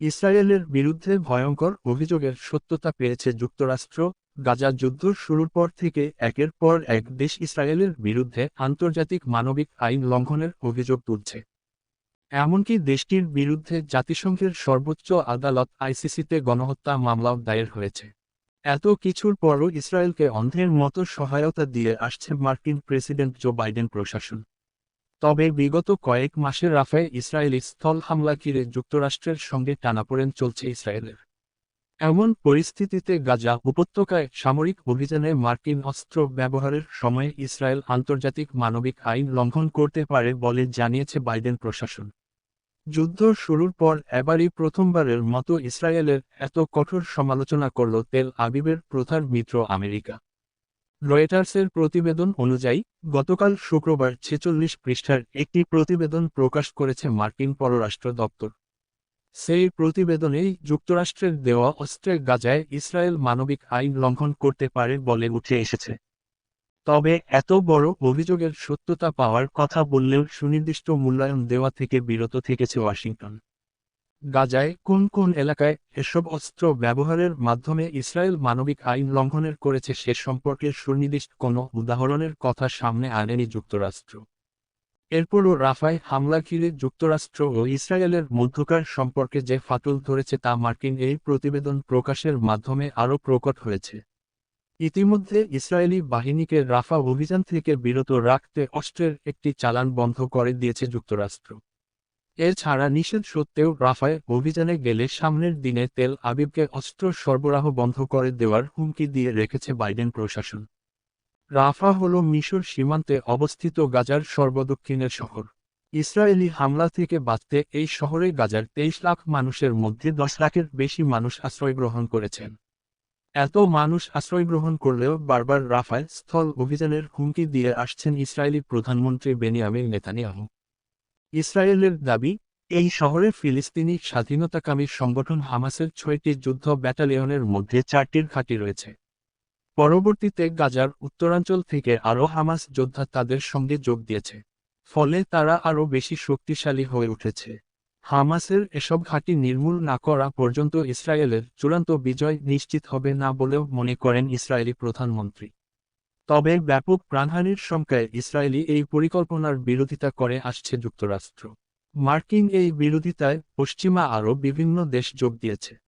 ইসরায়েলের বিরুদ্ধে ভয়ঙ্কর অভিযোগের সত্যতা পেয়েছে যুক্তরাষ্ট্র। গাজা যুদ্ধ শুরুর পর থেকে একের পর এক দেশ ইসরায়েলের বিরুদ্ধে আন্তর্জাতিক মানবিক আইন লঙ্ঘনের অভিযোগ তুলছে। এমনকি দেশটির বিরুদ্ধে জাতিসংঘের সর্বোচ্চ আদালত আইসিসিতে গণহত্যা মামলাও দায়ের হয়েছে। এত কিছুর পরও ইসরায়েলকে অন্ধের মতো সহায়তা দিয়ে আসছে মার্কিন প্রেসিডেন্ট জো বাইডেন প্রশাসন। তবে বিগত কয়েক মাসে রাফায় ইসরায়েলি স্থল হামলা ঘিরে যুক্তরাষ্ট্রের সঙ্গে টানাপোড়েন চলছে ইসরায়েলের। এমন পরিস্থিতিতে গাজা উপত্যকায় সামরিক অভিযানে মার্কিন অস্ত্র ব্যবহারের সময়ে ইসরায়েল আন্তর্জাতিক মানবিক আইন লঙ্ঘন করতে পারে বলে জানিয়েছে বাইডেন প্রশাসন। যুদ্ধ শুরুর পর এবারই প্রথমবারের মতো ইসরায়েলের এত কঠোর সমালোচনা করল তেল আবিবের প্রধান মিত্র আমেরিকা। রয়টার্সের প্রতিবেদন অনুযায়ী, গতকাল শুক্রবার ছেচল্লিশ পৃষ্ঠার একটি প্রতিবেদন প্রকাশ করেছে মার্কিন পররাষ্ট্র দপ্তর। সেই প্রতিবেদনেই যুক্তরাষ্ট্রের দেওয়া অস্ত্রের গাজায় ইসরায়েল মানবিক আইন লঙ্ঘন করতে পারে বলে উঠে এসেছে। তবে এত বড় অভিযোগের সত্যতা পাওয়ার কথা বললেও সুনির্দিষ্ট মূল্যায়ন দেওয়া থেকে বিরত থেকেছে ওয়াশিংটন। গাজায় কোন কোন এলাকায় এসব অস্ত্র ব্যবহারের মাধ্যমে ইসরায়েল মানবিক আইন লঙ্ঘনের করেছে সে সম্পর্কে সুনির্দিষ্ট কোনো উদাহরণের কথা সামনে আনেনি যুক্তরাষ্ট্র। এরপরও রাফায় হামলা ঘিরে যুক্তরাষ্ট্র ও ইসরায়েলের মধ্যকার সম্পর্কে যে ফাটল ধরেছে তা মার্কিন এই প্রতিবেদন প্রকাশের মাধ্যমে আরও প্রকট হয়েছে। ইতিমধ্যে ইসরায়েলি বাহিনীকে রাফা অভিযান থেকে বিরত রাখতে অস্ত্রের একটি চালান বন্ধ করে দিয়েছে যুক্তরাষ্ট্র। এছাড়া নিষেধ সত্ত্বেও রাফায় অভিযানে গেলে সামনের দিনে তেল আবিবকে অস্ত্র সরবরাহ বন্ধ করে দেওয়ার হুমকি দিয়ে রেখেছে বাইডেন প্রশাসন। রাফা হল মিশর সীমান্তে অবস্থিত গাজার সর্বদক্ষিণের শহর। ইসরায়েলি হামলা থেকে বাঁচতে এই শহরে গাজার তেইশ লাখ মানুষের মধ্যে দশ লাখের বেশি মানুষ আশ্রয় গ্রহণ করেছেন। এত মানুষ আশ্রয় গ্রহণ করলেও বারবার রাফায় স্থল অভিযানের হুমকি দিয়ে আসছেন ইসরায়েলি প্রধানমন্ত্রী বেনিয়ামিন নেতানিয়াহু। ইসরায়েলের দাবি, এই শহরে ফিলিস্তিনি স্বাধীনতাকামী সংগঠন হামাসের ছয়টি যুদ্ধ ব্যাটালিয়নের মধ্যে চারটির ঘাঁটি রয়েছে। পরবর্তীতে গাজার উত্তরাঞ্চল থেকে আরও হামাস যোদ্ধা তাদের সঙ্গে যোগ দিয়েছে, ফলে তারা আরও বেশি শক্তিশালী হয়ে উঠেছে। হামাসের এসব ঘাঁটি নির্মূল না করা পর্যন্ত ইসরায়েলের চূড়ান্ত বিজয় নিশ্চিত হবে না বলেও মনে করেন ইসরায়েলি প্রধানমন্ত্রী। তবে ব্যাপক প্রাণহানির সংখ্যায় ইসরায়েলি এই পরিকল্পনার বিরোধিতা করে আসছে যুক্তরাষ্ট্র। মার্কিন এই বিরোধিতায় পশ্চিমা আরও বিভিন্ন দেশ যোগ দিয়েছে।